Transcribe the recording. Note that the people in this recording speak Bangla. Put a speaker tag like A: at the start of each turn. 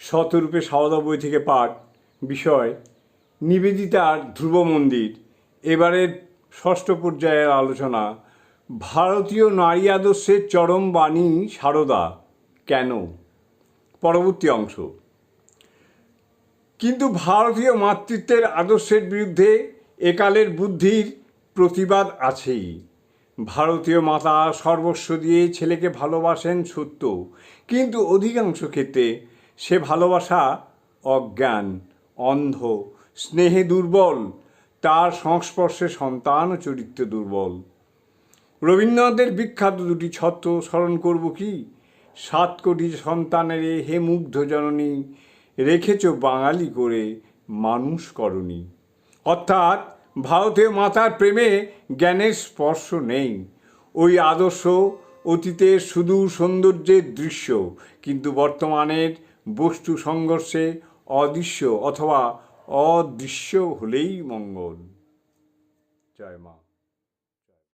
A: শতরূপে সাওদা বই থেকে পাঠ, বিষয় নিবেদিতার ধ্রুব মন্দির, এবারের ষষ্ঠ পর্যায়ের আলোচনা, ভারতীয় নারী আদর্শের চরম বাণী সারদা, কেন? পরবর্তী অংশ। কিন্তু ভারতীয় মাতৃত্বের আদর্শের বিরুদ্ধে একালের বুদ্ধির প্রতিবাদ আছেই। ভারতীয় মাতা সর্বস্ব দিয়ে ছেলেকে ভালোবাসেন সত্য, কিন্তু অধিকাংশ ক্ষেত্রে সে ভালোবাসা অজ্ঞান, অন্ধ, স্নেহে দুর্বল, তার সংস্পর্শে সন্তান ও চরিত্র দুর্বল। রবীন্দ্রনাথের বিখ্যাত দুটি ছত্র স্মরণ করব কি? সাত কোটি সন্তানের হে মুগ্ধ জননী, রেখেছ বাঙালি করে মানুষ করনি অর্থাৎ ভারতীয় মাতার প্রেমে জ্ঞানের স্পর্শ নেই। ওই আদর্শ অতীতের শুধু সৌন্দর্যের দৃশ্য, কিন্তু বর্তমানের বস্তু সংঘর্ষে অদৃশ্য অথবা অদৃশ্য হলেই মঙ্গল। জয় মা।